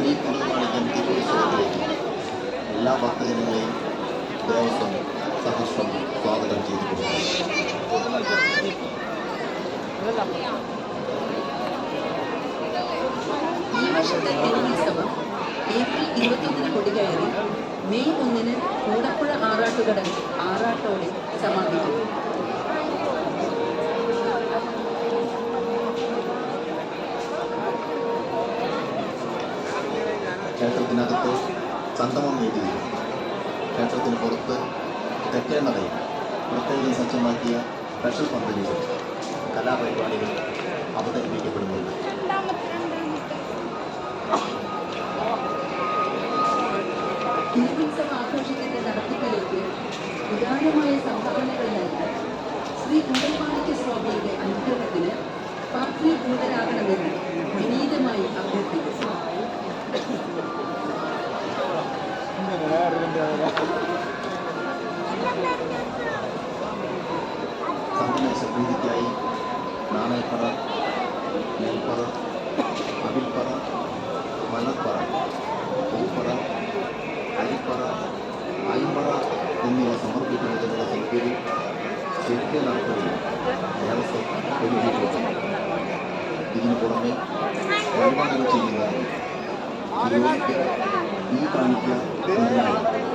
ശ്രീ തിരുമാളികം തിരുവോത്സവത്തിലേക്ക് എല്ലാ ഭക്തജനങ്ങളെയും ദേവസ്വം സഹസ്രം സ്വാഗതം ചെയ്തു കൊടുക്കുന്നു ഈ വർഷത്തെ തിരുവുത്സവം ഏപ്രിൽ ഇരുപത്തൊന്നിന് കൊടികയറി മെയ് ഒന്നിന് കൂടപ്പുഴ ആറാട്ടുകടൽ ആറാട്ടോടെ സമാപിക്കും. ക്ഷേത്രത്തിനകത്ത് ചന്ദമം വീട്ടിൽ ക്ഷേത്രത്തിന് പുറത്ത് തെക്കേ നടയിൽ പ്രത്യേകം സജ്ജമാക്കിയ സ്പെഷ്യൽ പദ്ധതികൾ കലാപരിപാടികൾ അവതരിപ്പിക്കപ്പെടുന്നുണ്ട് സംഭാവനകൾ നൽകി ശ്രീ കുണ്ടൽമാണിക്യ സ്വാമിയുടെ അനുഗ്രഹത്തിന് പാത്രീഭൂതരാകണമെന്ന് വിനീതമായി സംഗമേശ പ്രീതിക്കായി നാണയപ്പറ നെൽപ്പറ അവിൽപ്പറ മലപ്പറ പൂപ്പറ അരിപ്പറ അയിമ്പറ എന്നിവ സമർപ്പിക്കുന്നതിനുള്ള സൗകര്യം ശരിക്കും നടത്തുകയും ദേവസ്വം ഒരുക്കിയിട്ടുണ്ട് ഇതിനു പുറമെ ചെയ്യുന്നതിന് തിരുവോണിക്ക് ഈ കാണിക്ക ആധുനിക സൗകര്യങ്ങളും ഭക്തി